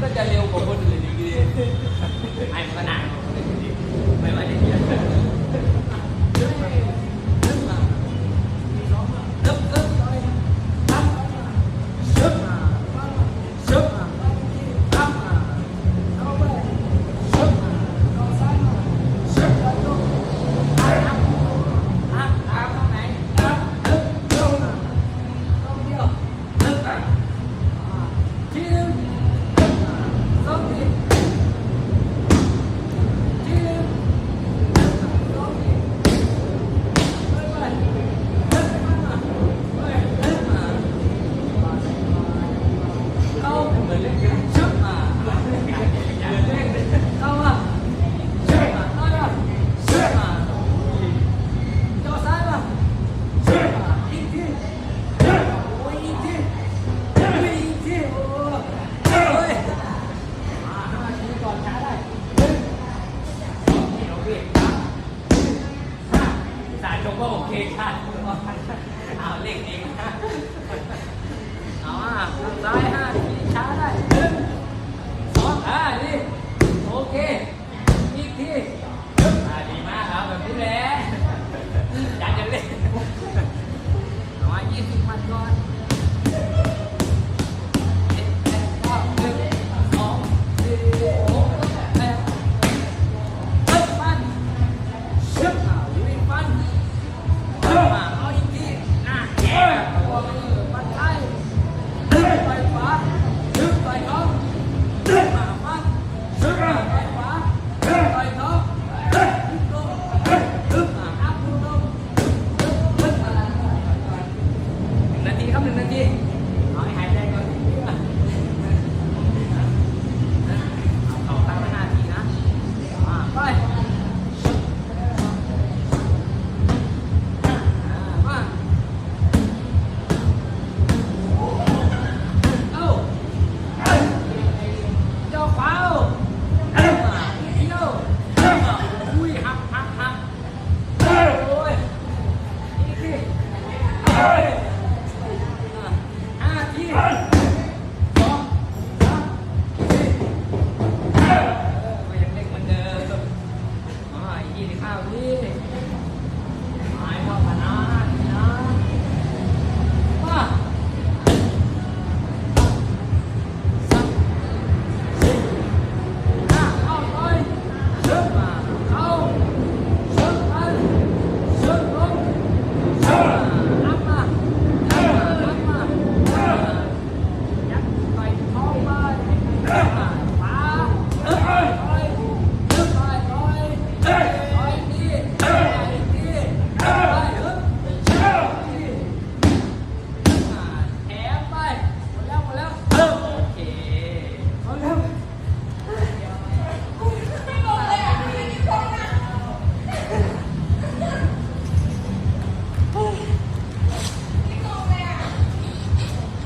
Kita jangan yang bobot di sini. ชมว่าโอเคค่ะเอาเลขนี้เอาอะทางซ้ายห้าทีช้าได้หนึ่งสองอ่าดีโอเคอีกทีอ่าดีมากครับแบบนี้แหละอยากจะเล่นเอาอ่ยี่สิบพันก่อน Sit! Sit! Yeah.